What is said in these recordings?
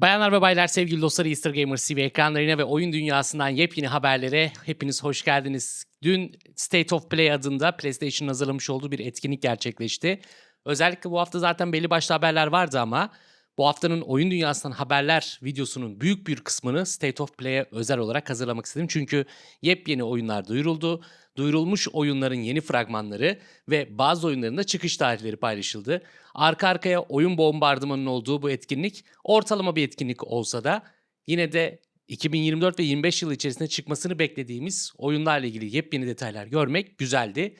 Bayanlar ve baylar, sevgili dostlar Easter Gamers TV ekranlarına ve oyun dünyasından yepyeni haberlere hepiniz hoş geldiniz. Dün State of Play adında PlayStation'ın hazırlamış olduğu bir etkinlik gerçekleşti. Özellikle bu hafta zaten belli başlı haberler vardı ama bu haftanın oyun dünyasından haberler videosunun büyük bir kısmını State of Play'e özel olarak hazırlamak istedim. Çünkü yepyeni oyunlar duyuruldu. Duyurulmuş oyunların yeni fragmanları ve bazı oyunların da çıkış tarihleri paylaşıldı. Arka arkaya oyun bombardımanının olduğu bu etkinlik ortalama bir etkinlik olsa da yine de 2024 ve 25 yılı içerisinde çıkmasını beklediğimiz oyunlarla ilgili yepyeni detaylar görmek güzeldi.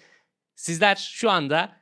Sizler şu anda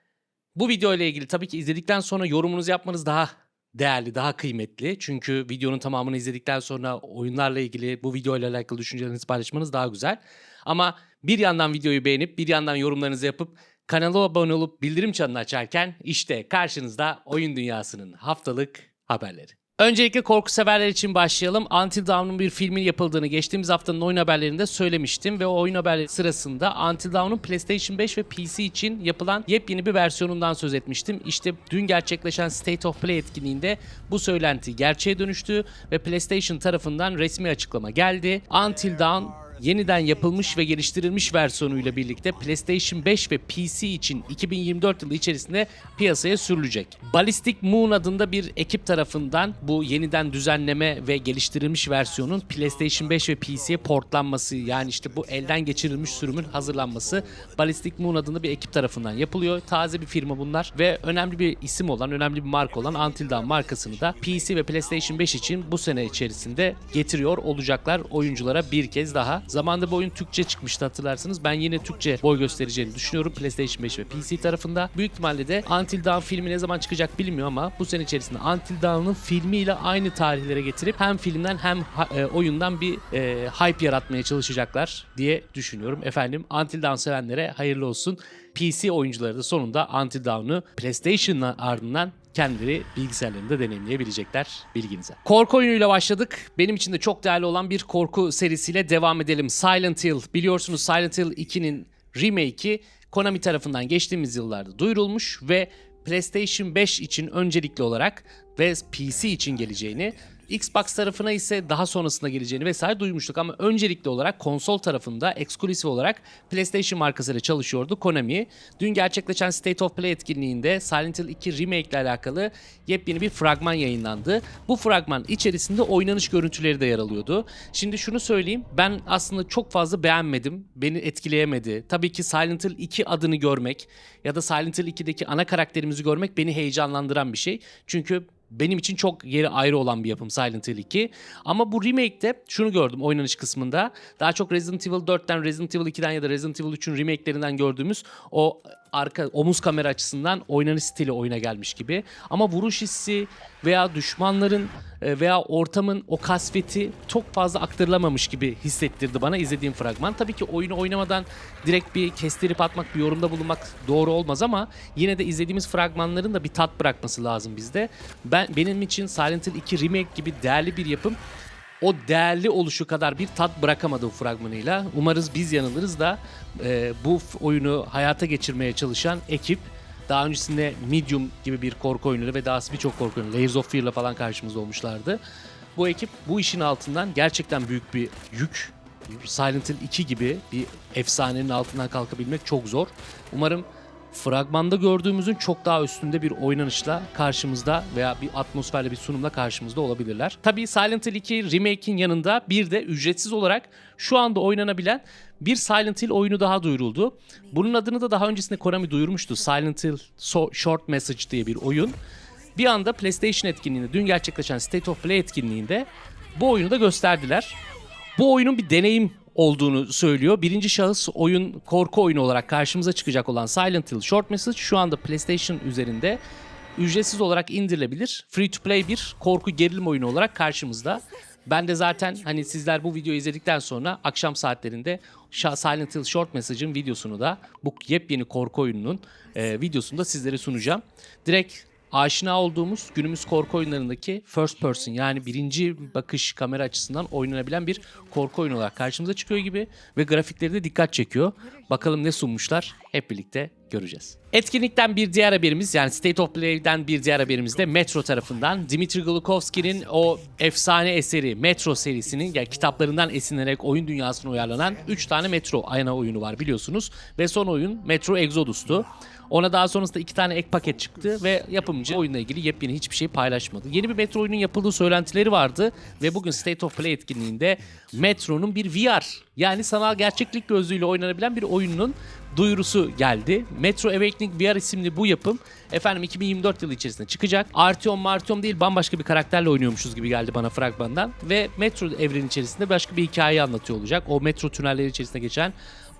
bu video ile ilgili tabii ki izledikten sonra yorumunuzu yapmanız daha değerli, daha kıymetli. Çünkü videonun tamamını izledikten sonra oyunlarla ilgili bu video ile alakalı düşüncelerinizi paylaşmanız daha güzel. Ama bir yandan videoyu beğenip bir yandan yorumlarınızı yapıp kanala abone olup bildirim çanını açarken işte karşınızda oyun dünyasının haftalık haberleri. Öncelikle korku severler için başlayalım. Until Dawn'un bir filmin yapıldığını geçtiğimiz haftanın oyun haberlerinde söylemiştim ve o oyun haberleri sırasında Until Dawn'un PlayStation 5 ve PC için yapılan yepyeni bir versiyonundan söz etmiştim. İşte dün gerçekleşen State of Play etkinliğinde bu söylenti gerçeğe dönüştü ve PlayStation tarafından resmi açıklama geldi. Until Dawn yeniden yapılmış ve geliştirilmiş versiyonuyla birlikte PlayStation 5 ve PC için 2024 yılı içerisinde piyasaya sürülecek. Ballistic Moon adında bir ekip tarafından bu yeniden düzenleme ve geliştirilmiş versiyonun PlayStation 5 ve PC'ye portlanması yani işte bu elden geçirilmiş sürümün hazırlanması Ballistic Moon adında bir ekip tarafından yapılıyor. Taze bir firma bunlar ve önemli bir isim olan, önemli bir marka olan Until Dawn markasını da PC ve PlayStation 5 için bu sene içerisinde getiriyor olacaklar oyunculara bir kez daha. Zamanında bu oyun Türkçe çıkmıştı hatırlarsınız. Ben yine Türkçe boy göstereceğini düşünüyorum PlayStation 5 ve PC tarafında. Büyük ihtimalle de Until Dawn filmi ne zaman çıkacak bilmiyorum ama bu sene içerisinde Until Dawn'ın filmiyle aynı tarihlere getirip hem filmden hem e, oyundan bir e, hype yaratmaya çalışacaklar diye düşünüyorum. Efendim Until Dawn sevenlere hayırlı olsun. PC oyuncuları da sonunda Until Dawn'u PlayStation'ın ardından kendileri bilgisayarlarında deneyimleyebilecekler bilginize. Korku oyunuyla başladık. Benim için de çok değerli olan bir korku serisiyle devam edelim. Silent Hill. Biliyorsunuz Silent Hill 2'nin remake'i Konami tarafından geçtiğimiz yıllarda duyurulmuş ve PlayStation 5 için öncelikli olarak ve PC için geleceğini Xbox tarafına ise daha sonrasında geleceğini vesaire duymuştuk ama öncelikli olarak konsol tarafında eksklusif olarak PlayStation markasıyla çalışıyordu Konami. Dün gerçekleşen State of Play etkinliğinde Silent Hill 2 Remake ile alakalı yepyeni bir fragman yayınlandı. Bu fragman içerisinde oynanış görüntüleri de yer alıyordu. Şimdi şunu söyleyeyim ben aslında çok fazla beğenmedim. Beni etkileyemedi. Tabii ki Silent Hill 2 adını görmek ya da Silent Hill 2'deki ana karakterimizi görmek beni heyecanlandıran bir şey. Çünkü benim için çok yeri ayrı olan bir yapım Silent Hill 2. Ama bu remake'te şunu gördüm oynanış kısmında. Daha çok Resident Evil 4'ten, Resident Evil 2'den ya da Resident Evil 3'ün remake'lerinden gördüğümüz o arka omuz kamera açısından oynanış stili oyuna gelmiş gibi. Ama vuruş hissi veya düşmanların e, veya ortamın o kasveti çok fazla aktarılamamış gibi hissettirdi bana izlediğim fragman. Tabii ki oyunu oynamadan direkt bir kestirip atmak, bir yorumda bulunmak doğru olmaz ama yine de izlediğimiz fragmanların da bir tat bırakması lazım bizde. Ben benim için Silent Hill 2 remake gibi değerli bir yapım o değerli oluşu kadar bir tat bırakamadı bu fragmanıyla. Umarız biz yanılırız da e, bu oyunu hayata geçirmeye çalışan ekip daha öncesinde Medium gibi bir korku oyunuyla ve daha birçok korku oyunu, Layers of Fear'la falan karşımızda olmuşlardı. Bu ekip bu işin altından gerçekten büyük bir yük. Silent Hill 2 gibi bir efsanenin altından kalkabilmek çok zor. Umarım fragmanda gördüğümüzün çok daha üstünde bir oynanışla karşımızda veya bir atmosferle bir sunumla karşımızda olabilirler. Tabii Silent Hill 2 Remake'in yanında bir de ücretsiz olarak şu anda oynanabilen bir Silent Hill oyunu daha duyuruldu. Bunun adını da daha öncesinde Konami duyurmuştu. Silent Hill So- Short Message diye bir oyun. Bir anda PlayStation etkinliğinde, dün gerçekleşen State of Play etkinliğinde bu oyunu da gösterdiler. Bu oyunun bir deneyim olduğunu söylüyor. Birinci şahıs oyun korku oyunu olarak karşımıza çıkacak olan Silent Hill Short Message şu anda PlayStation üzerinde ücretsiz olarak indirilebilir. Free to play bir korku gerilim oyunu olarak karşımızda. Ben de zaten hani sizler bu videoyu izledikten sonra akşam saatlerinde Silent Hill Short Message'ın videosunu da bu yepyeni korku oyununun e, videosunu da sizlere sunacağım. Direkt aşina olduğumuz günümüz korku oyunlarındaki first person yani birinci bakış kamera açısından oynanabilen bir korku oyunu olarak karşımıza çıkıyor gibi ve grafikleri de dikkat çekiyor. Bakalım ne sunmuşlar hep birlikte göreceğiz. Etkinlikten bir diğer haberimiz yani State of Play'den bir diğer haberimiz de Metro tarafından Dimitri Glukovski'nin o efsane eseri Metro serisinin yani kitaplarından esinlenerek oyun dünyasına uyarlanan 3 tane Metro ayna oyunu var biliyorsunuz. Ve son oyun Metro Exodus'tu. Ona daha sonrasında iki tane ek paket çıktı ve yapımcı oyunla ilgili yepyeni hiçbir şey paylaşmadı. Yeni bir Metro oyunun yapıldığı söylentileri vardı ve bugün State of Play etkinliğinde Metro'nun bir VR yani sanal gerçeklik gözlüğüyle oynanabilen bir oyunun duyurusu geldi. Metro Awakening VR isimli bu yapım efendim 2024 yılı içerisinde çıkacak. Artyom Martyom değil bambaşka bir karakterle oynuyormuşuz gibi geldi bana fragmandan ve Metro evreni içerisinde başka bir hikayeyi anlatıyor olacak. O metro tünelleri içerisinde geçen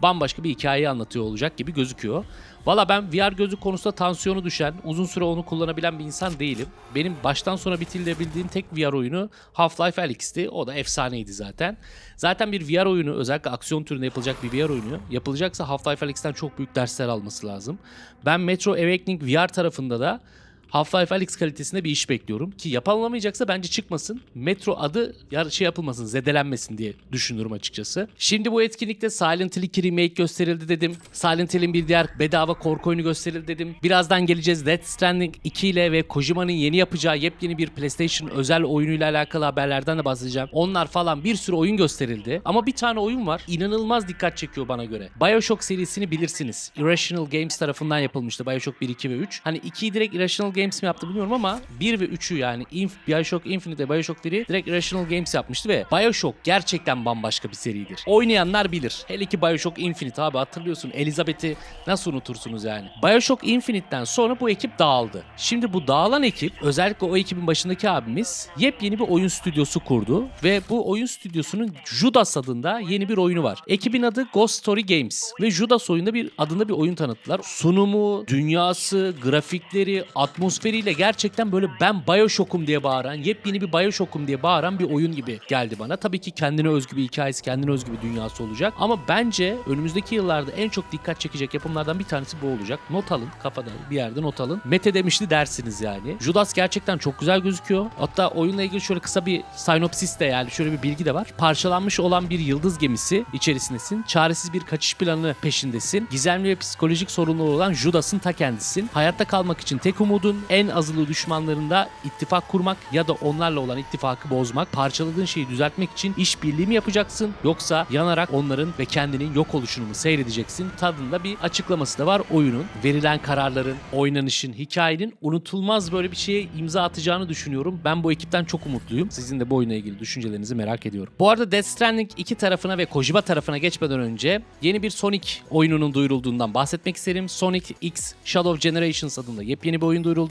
bambaşka bir hikayeyi anlatıyor olacak gibi gözüküyor. Valla ben VR gözlük konusunda tansiyonu düşen, uzun süre onu kullanabilen bir insan değilim. Benim baştan sona bitirlebildiğim tek VR oyunu Half-Life Alyx'ti. O da efsaneydi zaten. Zaten bir VR oyunu, özellikle aksiyon türünde yapılacak bir VR oyunu, yapılacaksa Half-Life Alyx'ten çok büyük dersler alması lazım. Ben Metro Awakening VR tarafında da Half-Life Alyx kalitesinde bir iş bekliyorum. Ki yapılamayacaksa bence çıkmasın. Metro adı ya şey yapılmasın, zedelenmesin diye düşünürüm açıkçası. Şimdi bu etkinlikte Silent Hill 2 Remake gösterildi dedim. Silent Hill'in bir diğer bedava korku oyunu gösterildi dedim. Birazdan geleceğiz Death Stranding 2 ile ve Kojima'nın yeni yapacağı yepyeni bir PlayStation özel oyunuyla alakalı haberlerden de bahsedeceğim. Onlar falan bir sürü oyun gösterildi. Ama bir tane oyun var. İnanılmaz dikkat çekiyor bana göre. Bioshock serisini bilirsiniz. Irrational Games tarafından yapılmıştı. Bioshock 1, 2 ve 3. Hani 2'yi direkt Irrational Games mi yaptı bilmiyorum ama 1 ve 3'ü yani Inf Bioshock Infinite ve Bioshock 1'i direkt Irrational Games yapmıştı ve Bioshock gerçekten bambaşka bir seridir. Oynayanlar bilir. Hele ki Bioshock Infinite abi hatırlıyorsun Elizabeth'i nasıl unutursunuz yani. Bioshock Infinite'ten sonra bu ekip dağıldı. Şimdi bu dağılan ekip özellikle o ekibin başındaki abimiz yepyeni bir oyun stüdyosu kurdu ve bu oyun stüdyosunun Judas adında yeni bir oyunu var. Ekibin adı Ghost Story Games ve Judas oyunda bir adında bir oyun tanıttılar. Sunumu, dünyası, grafikleri, atmosferiyle gerçekten böyle ben Bioshock'um diye bağıran, yepyeni bir Bioshock'um diye bağıran bir oyun gibi geldi bana. Tabii ki kendine özgü bir hikayesi, kendine özgü bir dünyası olacak. Ama bence önümüzdeki yıllarda en çok dikkat çekecek yapımlardan bir tanesi bu olacak. Not alın, kafada bir yerde not alın. Mete demişti dersiniz yani. Judas gerçekten çok güzel gözüküyor. Hatta oyunla ilgili şöyle kısa bir synopsis de yani şöyle bir bilgi de var. Parçalanmış olan bir yıldız gemisi içerisindesin. Çaresiz bir kaçış planı peşindesin. Gizemli ve psikolojik sorunları olan Judas'ın ta kendisin. Hayatta kalmak için tek umudun en azılı düşmanlarında ittifak kurmak ya da onlarla olan ittifakı bozmak. Parçaladığın şeyi düzeltmek için işbirliği mi yapacaksın yoksa yanarak onların ve kendinin yok oluşunu mu seyredeceksin? Tadında bir açıklaması da var oyunun. Verilen kararların, oynanışın, hikayenin unutulmaz böyle bir şeye imza atacağını düşünüyorum. Ben bu ekipten çok umutluyum. Sizin de bu oyuna ilgili düşüncelerinizi merak ediyorum. Bu arada Death Stranding 2 tarafına ve Kojima tarafına geçmeden önce yeni bir Sonic oyununun duyurulduğundan bahsetmek isterim. Sonic X Shadow Generations adında yepyeni bir oyun duyuruldu.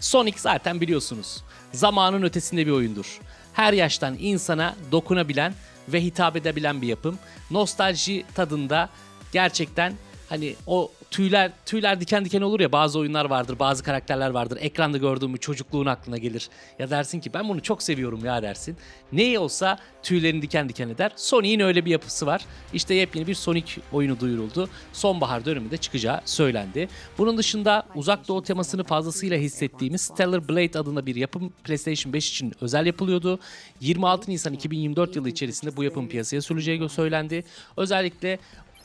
Sonic zaten biliyorsunuz. Zamanın ötesinde bir oyundur. Her yaştan insana dokunabilen ve hitap edebilen bir yapım. Nostalji tadında gerçekten hani o tüyler tüyler diken diken olur ya bazı oyunlar vardır, bazı karakterler vardır. Ekranda gördüğün çocukluğun aklına gelir. Ya dersin ki ben bunu çok seviyorum ya dersin. Ne olsa tüylerin diken diken eder. Sonic'in öyle bir yapısı var. İşte yepyeni bir Sonic oyunu duyuruldu. Sonbahar döneminde çıkacağı söylendi. Bunun dışında uzak doğu temasını fazlasıyla hissettiğimiz Stellar Blade adında bir yapım PlayStation 5 için özel yapılıyordu. 26 Nisan 2024 yılı içerisinde bu yapım piyasaya sürüleceği söylendi. Özellikle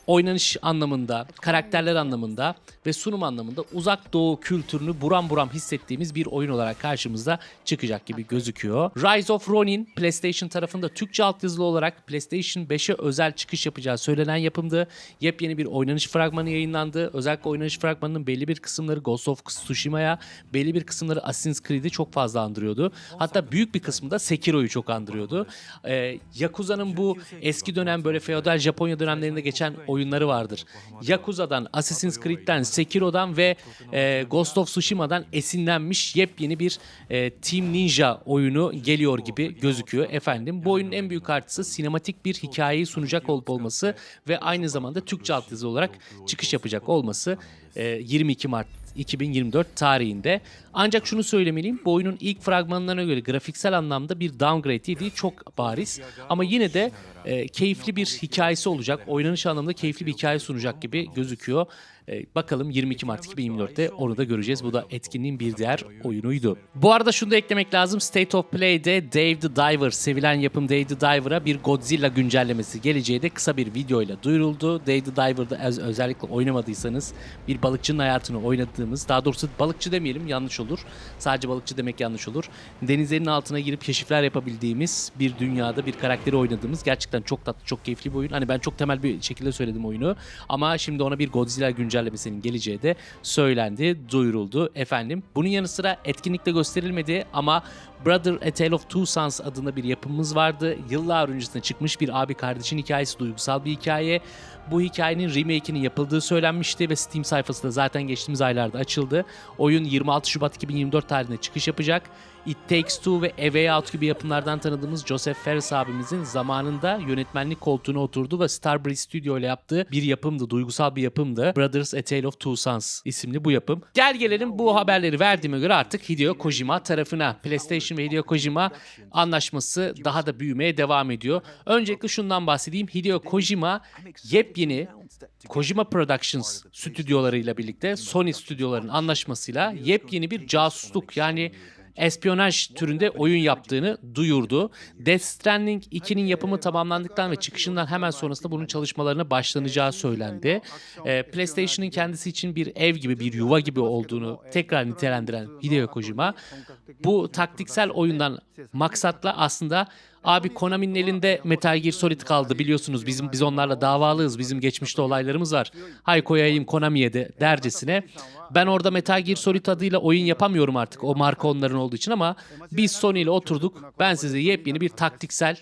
oynanış anlamında, karakterler anlamında ve sunum anlamında uzak doğu kültürünü buram buram hissettiğimiz bir oyun olarak karşımıza çıkacak gibi gözüküyor. Rise of Ronin PlayStation tarafında Türkçe altyazılı olarak PlayStation 5'e özel çıkış yapacağı söylenen yapımdı. Yepyeni bir oynanış fragmanı yayınlandı. Özellikle oynanış fragmanının belli bir kısımları Ghost of Tsushima'ya, belli bir kısımları Assassin's Creed'i çok fazla andırıyordu. Hatta büyük bir kısmı da Sekiro'yu çok andırıyordu. Ee, Yakuza'nın bu eski dönem böyle feodal Japonya dönemlerinde geçen oyunları vardır. Yakuza'dan, Assassin's Creed'den, Sekiro'dan ve e, Ghost of Tsushima'dan esinlenmiş yepyeni bir e, Team Ninja oyunu geliyor gibi gözüküyor efendim. Bu oyunun en büyük artısı sinematik bir hikayeyi sunacak olup olması ve aynı zamanda Türkçe altyazı olarak çıkış yapacak olması e, 22 Mart 2024 tarihinde. Ancak şunu söylemeliyim. Bu oyunun ilk fragmanlarına göre grafiksel anlamda bir downgrade yediği çok bariz. Ama yine de e, keyifli bir hikayesi olacak. Oynanış anlamında keyifli bir hikaye sunacak gibi gözüküyor. E, bakalım 22 Mart 2024'te onu da göreceğiz. Bu da etkinliğin bir diğer oyunuydu. Bu arada şunu da eklemek lazım. State of Play'de Dave the Diver, sevilen yapım Dave the Diver'a bir Godzilla güncellemesi geleceği de kısa bir videoyla duyuruldu. Dave the Diver'da öz- özellikle oynamadıysanız bir balıkçının hayatını oynadığımız, daha doğrusu balıkçı demeyelim yanlış olur. Sadece balıkçı demek yanlış olur. Denizlerin altına girip keşifler yapabildiğimiz bir dünyada bir karakteri oynadığımız gerçekten çok tatlı, çok keyifli bir oyun. Hani ben çok temel bir şekilde söyledim oyunu ama şimdi ona bir Godzilla güncellemesinin geleceği de söylendi, duyuruldu efendim. Bunun yanı sıra etkinlikte gösterilmedi ama Brother A Tale of Two Sons adında bir yapımız vardı. Yıllar öncesinde çıkmış bir abi kardeşin hikayesi, duygusal bir hikaye. Bu hikayenin remake'inin yapıldığı söylenmişti ve Steam sayfası da zaten geçtiğimiz aylarda açıldı. Oyun 26 Şubat 2024 tarihinde çıkış yapacak. It Takes Two ve A Way Out gibi yapımlardan tanıdığımız Joseph Fares abimizin zamanında yönetmenlik koltuğuna oturdu ve Starbreeze Studio ile yaptığı bir yapımdı, duygusal bir yapımdı. Brothers A Tale of Two Sons isimli bu yapım. Gel gelelim bu haberleri verdiğime göre artık Hideo Kojima tarafına. PlayStation ve Hideo Kojima anlaşması daha da büyümeye devam ediyor. Öncelikle şundan bahsedeyim. Hideo Kojima yepyeni Kojima Productions stüdyolarıyla birlikte Sony stüdyolarının anlaşmasıyla yepyeni bir casusluk yani espiyonaj türünde oyun yaptığını duyurdu. Death Stranding 2'nin yapımı tamamlandıktan ve çıkışından hemen sonrasında bunun çalışmalarına başlanacağı söylendi. Ee, PlayStation'ın kendisi için bir ev gibi, bir yuva gibi olduğunu tekrar nitelendiren Hideo Kojima, bu taktiksel oyundan maksatla aslında Abi Konami'nin elinde Metal Gear Solid kaldı biliyorsunuz bizim biz onlarla davalıyız bizim geçmişte olaylarımız var. Hay koyayım Konami'ye de dercesine. Ben orada Metal Gear Solid adıyla oyun yapamıyorum artık o marka onların olduğu için ama biz Sony ile oturduk. Ben size yepyeni bir taktiksel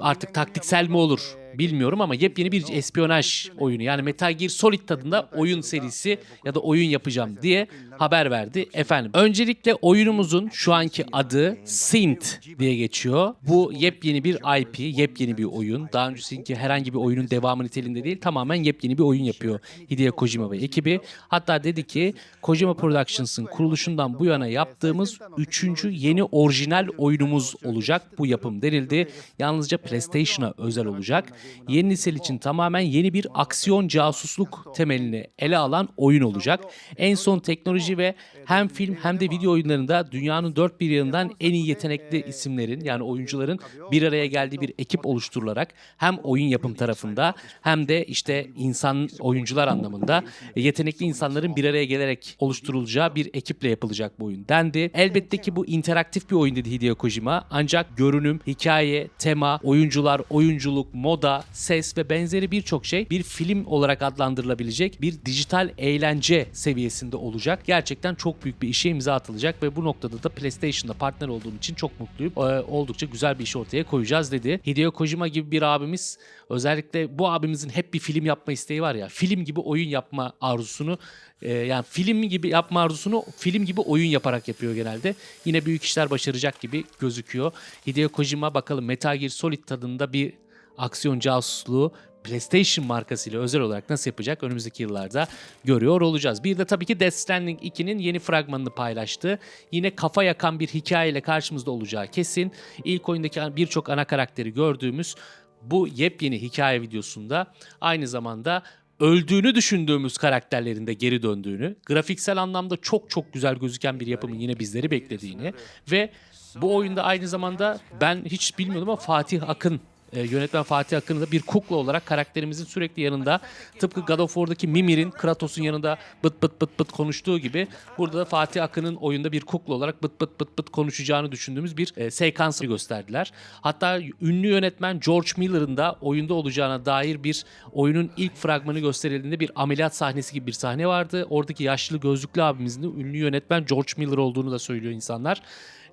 artık taktiksel mi olur bilmiyorum ama yepyeni bir espiyonaj oyunu yani Metal Gear Solid tadında oyun serisi ya da oyun yapacağım diye haber verdi efendim. Öncelikle oyunumuzun şu anki adı Sint diye geçiyor. Bu yepyeni bir IP, yepyeni bir oyun. Daha öncesindeki herhangi bir oyunun devamı niteliğinde değil tamamen yepyeni bir oyun yapıyor Hideo Kojima ve ekibi. Hatta dedi ki Kojima Productions'ın kuruluşundan bu yana yaptığımız üçüncü yeni orijinal oyunumuz olacak bu yapım denildi. Yalnızca PlayStation'a özel olacak. Yeni nesil için tamamen yeni bir aksiyon casusluk temelini ele alan oyun olacak. En son teknoloji ve hem film hem de video oyunlarında dünyanın dört bir yanından en iyi yetenekli isimlerin yani oyuncuların bir araya geldiği bir ekip oluşturularak hem oyun yapım tarafında hem de işte insan oyuncular anlamında yetenekli insanların bir araya gelerek oluşturulacağı bir ekiple yapılacak bu oyun dendi. Elbette ki bu interaktif bir oyun dedi Hideo Kojima ancak görünüm, hikaye, tema, oyuncular, oyunculuk, moda, ses ve benzeri birçok şey bir film olarak adlandırılabilecek bir dijital eğlence seviyesinde olacak. Gerçekten çok büyük bir işe imza atılacak ve bu noktada da PlayStation'da partner olduğum için çok mutluyum. Ee, oldukça güzel bir iş ortaya koyacağız dedi. Hideo Kojima gibi bir abimiz özellikle bu abimizin hep bir film yapma isteği var ya. Film gibi oyun yapma arzusunu e, yani film gibi yapma arzusunu film gibi oyun yaparak yapıyor genelde. Yine büyük işler başaracak gibi gözüküyor. Hideo Kojima bakalım Metal Gear Solid tadında bir aksiyon casusluğu PlayStation markasıyla özel olarak nasıl yapacak önümüzdeki yıllarda görüyor olacağız. Bir de tabii ki Death Stranding 2'nin yeni fragmanını paylaştı. Yine kafa yakan bir hikayeyle karşımızda olacağı kesin. İlk oyundaki birçok ana karakteri gördüğümüz bu yepyeni hikaye videosunda aynı zamanda öldüğünü düşündüğümüz karakterlerin de geri döndüğünü, grafiksel anlamda çok çok güzel gözüken bir yapımın yine bizleri beklediğini ve bu oyunda aynı zamanda ben hiç bilmiyordum ama Fatih Akın e, yönetmen Fatih Akın'ı da bir kukla olarak karakterimizin sürekli yanında tıpkı God of War'daki Mimir'in Kratos'un yanında bıt bıt bıt bıt konuştuğu gibi burada da Fatih Akın'ın oyunda bir kukla olarak bıt bıt bıt bıt konuşacağını düşündüğümüz bir e, sekansı gösterdiler. Hatta ünlü yönetmen George Miller'ın da oyunda olacağına dair bir oyunun ilk fragmanı gösterildiğinde bir ameliyat sahnesi gibi bir sahne vardı. Oradaki yaşlı gözlüklü abimizin de ünlü yönetmen George Miller olduğunu da söylüyor insanlar.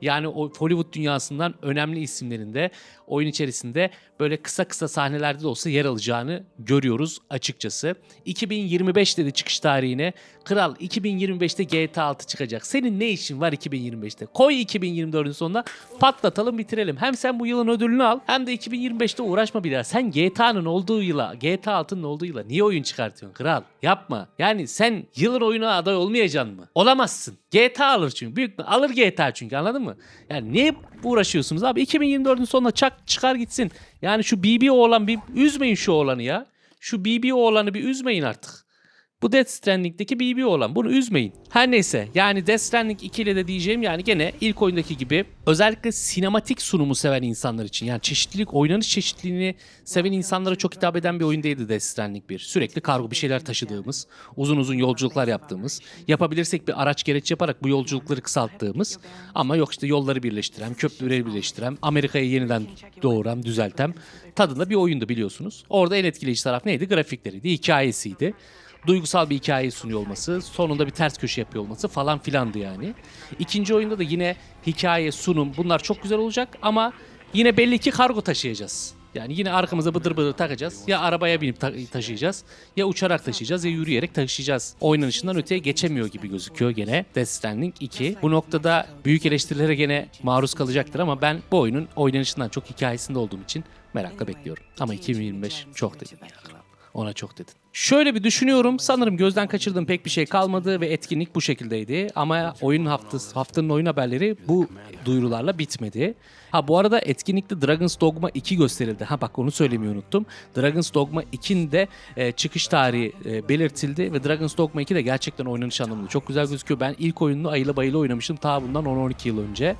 Yani o Hollywood dünyasından önemli isimlerin de oyun içerisinde böyle kısa kısa sahnelerde de olsa yer alacağını görüyoruz açıkçası. 2025'te de çıkış tarihine Kral 2025'te GTA 6 çıkacak. Senin ne işin var 2025'te? Koy 2024'ün sonuna patlatalım bitirelim. Hem sen bu yılın ödülünü al hem de 2025'te uğraşma bir daha. Sen GTA'nın olduğu yıla, GTA 6'nın olduğu yıla niye oyun çıkartıyorsun kral? Yapma. Yani sen yılın oyuna aday olmayacaksın mı? Olamazsın. GTA alır çünkü. Büyük alır GTA çünkü anladın mı? Mı? Yani niye uğraşıyorsunuz abi? 2024'ün sonuna çak çıkar gitsin. Yani şu BB oğlan bir üzmeyin şu oğlanı ya. Şu BB oğlanı bir üzmeyin artık. Bu Death Stranding'deki BB olan. Bunu üzmeyin. Her neyse yani Death Stranding 2 ile de diyeceğim yani gene ilk oyundaki gibi özellikle sinematik sunumu seven insanlar için yani çeşitlilik, oynanış çeşitliliğini seven insanlara çok hitap eden bir oyun değildi Death Stranding 1. Sürekli kargo bir şeyler taşıdığımız, uzun uzun yolculuklar yaptığımız, yapabilirsek bir araç gereç yaparak bu yolculukları kısalttığımız ama yok işte yolları birleştiren, köprüleri birleştiren, Amerika'yı yeniden doğuran, düzelten tadında bir oyundu biliyorsunuz. Orada en etkileyici taraf neydi? Grafikleriydi, hikayesiydi duygusal bir hikaye sunuyor olması, sonunda bir ters köşe yapıyor olması falan filandı yani. İkinci oyunda da yine hikaye, sunum bunlar çok güzel olacak ama yine belli ki kargo taşıyacağız. Yani yine arkamıza bıdır bıdır takacağız. Ya arabaya binip ta- taşıyacağız ya uçarak taşıyacağız ya yürüyerek taşıyacağız. Oynanışından öteye geçemiyor gibi gözüküyor gene Death Stranding 2. Bu noktada büyük eleştirilere gene maruz kalacaktır ama ben bu oyunun oynanışından çok hikayesinde olduğum için merakla bekliyorum. Ama 2025 çok kral. Ona çok dedin. Şöyle bir düşünüyorum. Sanırım gözden kaçırdığım pek bir şey kalmadı ve etkinlik bu şekildeydi. Ama oyun haftası, haftanın oyun haberleri bu duyurularla bitmedi. Ha bu arada etkinlikte Dragon's Dogma 2 gösterildi. Ha bak onu söylemeyi unuttum. Dragon's Dogma 2'nin de e, çıkış tarihi e, belirtildi ve Dragon's Dogma 2 de gerçekten oynanış anlamında çok güzel gözüküyor. Ben ilk oyununu ayıla bayıla oynamıştım ta bundan 10-12 yıl önce.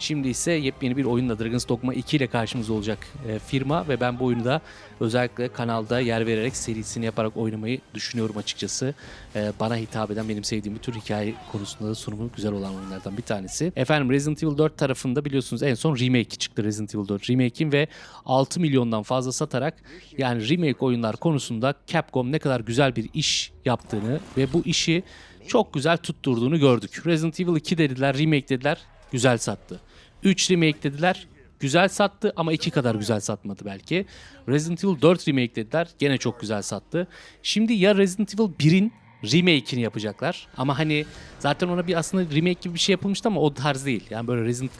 Şimdi ise yepyeni bir oyunla Dragon's Dogma 2 ile karşımızda olacak e, firma ve ben bu oyunu da özellikle kanalda yer vererek serisini yaparak oynamayı düşünüyorum açıkçası. E, bana hitap eden benim sevdiğim bir tür hikaye konusunda da sunumu güzel olan oyunlardan bir tanesi. Efendim Resident Evil 4 tarafında biliyorsunuz en son remake çıktı Resident Evil 4 remake'in ve 6 milyondan fazla satarak yani remake oyunlar konusunda Capcom ne kadar güzel bir iş yaptığını ve bu işi çok güzel tutturduğunu gördük. Resident Evil 2 dediler, remake dediler, güzel sattı. 3 remake dediler. Güzel sattı ama 2 kadar güzel satmadı belki. Resident Evil 4 remake dediler. Gene çok güzel sattı. Şimdi ya Resident Evil 1'in remake'ini yapacaklar. Ama hani zaten ona bir aslında remake gibi bir şey yapılmıştı ama o tarz değil. Yani böyle Resident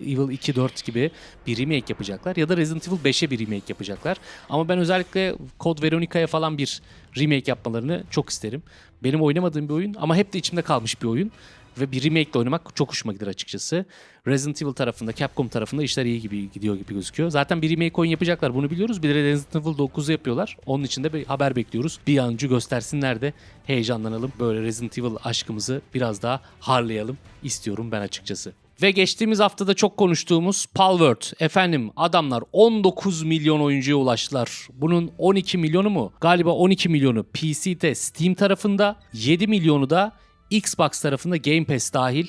Evil 2 4 gibi bir remake yapacaklar ya da Resident Evil 5'e bir remake yapacaklar. Ama ben özellikle Code Veronica'ya falan bir remake yapmalarını çok isterim. Benim oynamadığım bir oyun ama hep de içimde kalmış bir oyun ve bir remake ile oynamak çok hoşuma gider açıkçası. Resident Evil tarafında, Capcom tarafında işler iyi gibi gidiyor gibi gözüküyor. Zaten bir remake oyun yapacaklar bunu biliyoruz. Bir de Resident Evil 9'u yapıyorlar. Onun için de bir haber bekliyoruz. Bir an önce göstersinler de heyecanlanalım. Böyle Resident Evil aşkımızı biraz daha harlayalım istiyorum ben açıkçası. Ve geçtiğimiz haftada çok konuştuğumuz Palworld. Efendim adamlar 19 milyon oyuncuya ulaştılar. Bunun 12 milyonu mu? Galiba 12 milyonu PC'de Steam tarafında, 7 milyonu da Xbox tarafında Game Pass dahil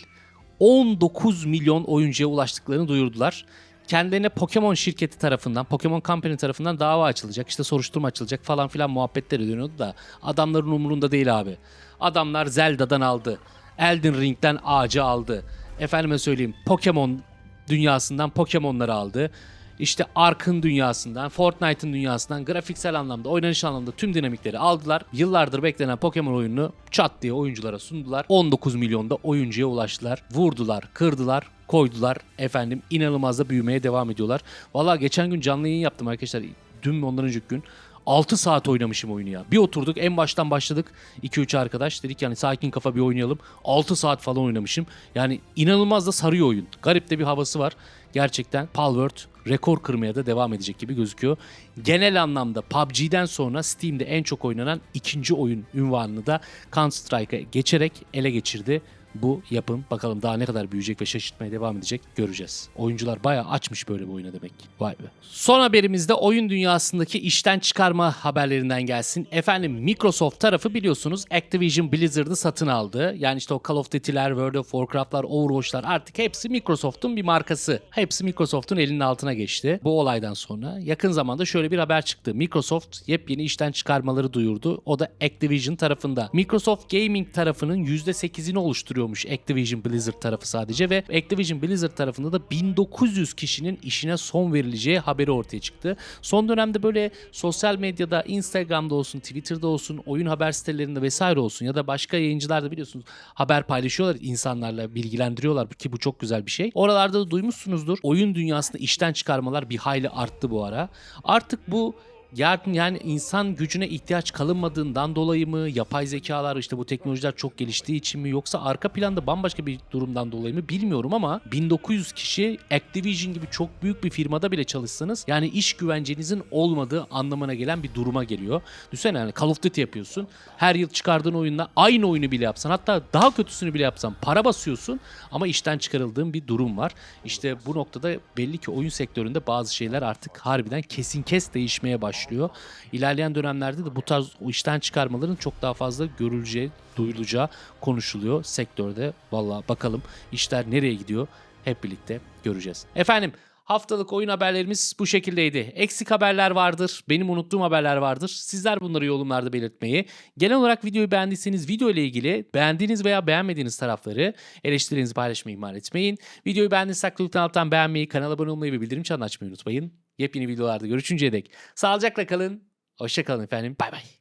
19 milyon oyuncuya ulaştıklarını duyurdular. Kendilerine Pokemon şirketi tarafından, Pokemon Company tarafından dava açılacak, işte soruşturma açılacak falan filan muhabbetleri dönüyordu da adamların umurunda değil abi. Adamlar Zelda'dan aldı, Elden Ring'den ağacı aldı. Efendime söyleyeyim Pokemon dünyasından Pokemon'ları aldı. İşte Ark'ın dünyasından, Fortnite'ın dünyasından grafiksel anlamda, oynanış anlamda tüm dinamikleri aldılar. Yıllardır beklenen Pokemon oyununu çat diye oyunculara sundular. 19 milyonda oyuncuya ulaştılar. Vurdular, kırdılar, koydular. Efendim inanılmaz da büyümeye devam ediyorlar. Valla geçen gün canlı yayın yaptım arkadaşlar. Dün ondan önceki gün. 6 saat oynamışım oyunu ya. Bir oturduk en baştan başladık 2-3 arkadaş dedik yani sakin kafa bir oynayalım. 6 saat falan oynamışım. Yani inanılmaz da sarıyor oyun. Garip de bir havası var. Gerçekten Palworld rekor kırmaya da devam edecek gibi gözüküyor. Genel anlamda PUBG'den sonra Steam'de en çok oynanan ikinci oyun ünvanını da Counter Strike'a geçerek ele geçirdi bu yapım. Bakalım daha ne kadar büyüyecek ve şaşırtmaya devam edecek göreceğiz. Oyuncular bayağı açmış böyle bir oyuna demek. Vay be. Son haberimizde oyun dünyasındaki işten çıkarma haberlerinden gelsin. Efendim Microsoft tarafı biliyorsunuz Activision Blizzard'ı satın aldı. Yani işte o Call of Duty'ler, World of Warcraft'lar, Overwatch'lar artık hepsi Microsoft'un bir markası. Hepsi Microsoft'un elinin altına geçti. Bu olaydan sonra yakın zamanda şöyle bir haber çıktı. Microsoft yepyeni işten çıkarmaları duyurdu. O da Activision tarafında. Microsoft Gaming tarafının %8'ini oluşturuyormuş Activision Blizzard tarafı sadece ve Activision Blizzard tarafında da 1900 kişinin işine son verileceği haberi ortaya çıktı. Son dönemde böyle sosyal medyada, Instagram'da olsun, Twitter'da olsun, oyun haber sitelerinde vesaire olsun ya da başka yayıncılar da biliyorsunuz haber paylaşıyorlar insanlarla, bilgilendiriyorlar ki bu çok güzel bir şey. Oralarda da duymuşsunuzdur. Oyun dünyasında işten çıkarmalar bir hayli arttı bu ara. Artık bu yarın yani insan gücüne ihtiyaç kalınmadığından dolayı mı? Yapay zekalar işte bu teknolojiler çok geliştiği için mi? Yoksa arka planda bambaşka bir durumdan dolayı mı bilmiyorum ama 1900 kişi Activision gibi çok büyük bir firmada bile çalışsanız yani iş güvencenizin olmadığı anlamına gelen bir duruma geliyor. Düşünsene yani Call of Duty yapıyorsun. Her yıl çıkardığın oyunla aynı oyunu bile yapsan hatta daha kötüsünü bile yapsan para basıyorsun ama işten çıkarıldığın bir durum var. İşte bu noktada belli ki oyun sektöründe bazı şeyler artık harbiden kesin kes değişmeye başlıyor. İlerleyen dönemlerde de bu tarz işten çıkarmaların çok daha fazla görüleceği, duyulacağı konuşuluyor sektörde. Valla bakalım işler nereye gidiyor hep birlikte göreceğiz. Efendim Haftalık oyun haberlerimiz bu şekildeydi. Eksik haberler vardır, benim unuttuğum haberler vardır. Sizler bunları yorumlarda belirtmeyi. Genel olarak videoyu beğendiyseniz video ile ilgili beğendiğiniz veya beğenmediğiniz tarafları eleştirinizi paylaşmayı ihmal etmeyin. Videoyu beğendiyseniz lütfen alttan beğenmeyi, kanala abone olmayı ve bildirim çanını açmayı unutmayın. Yepyeni videolarda görüşünceye dek sağlıcakla kalın. Hoşçakalın efendim. Bay bay.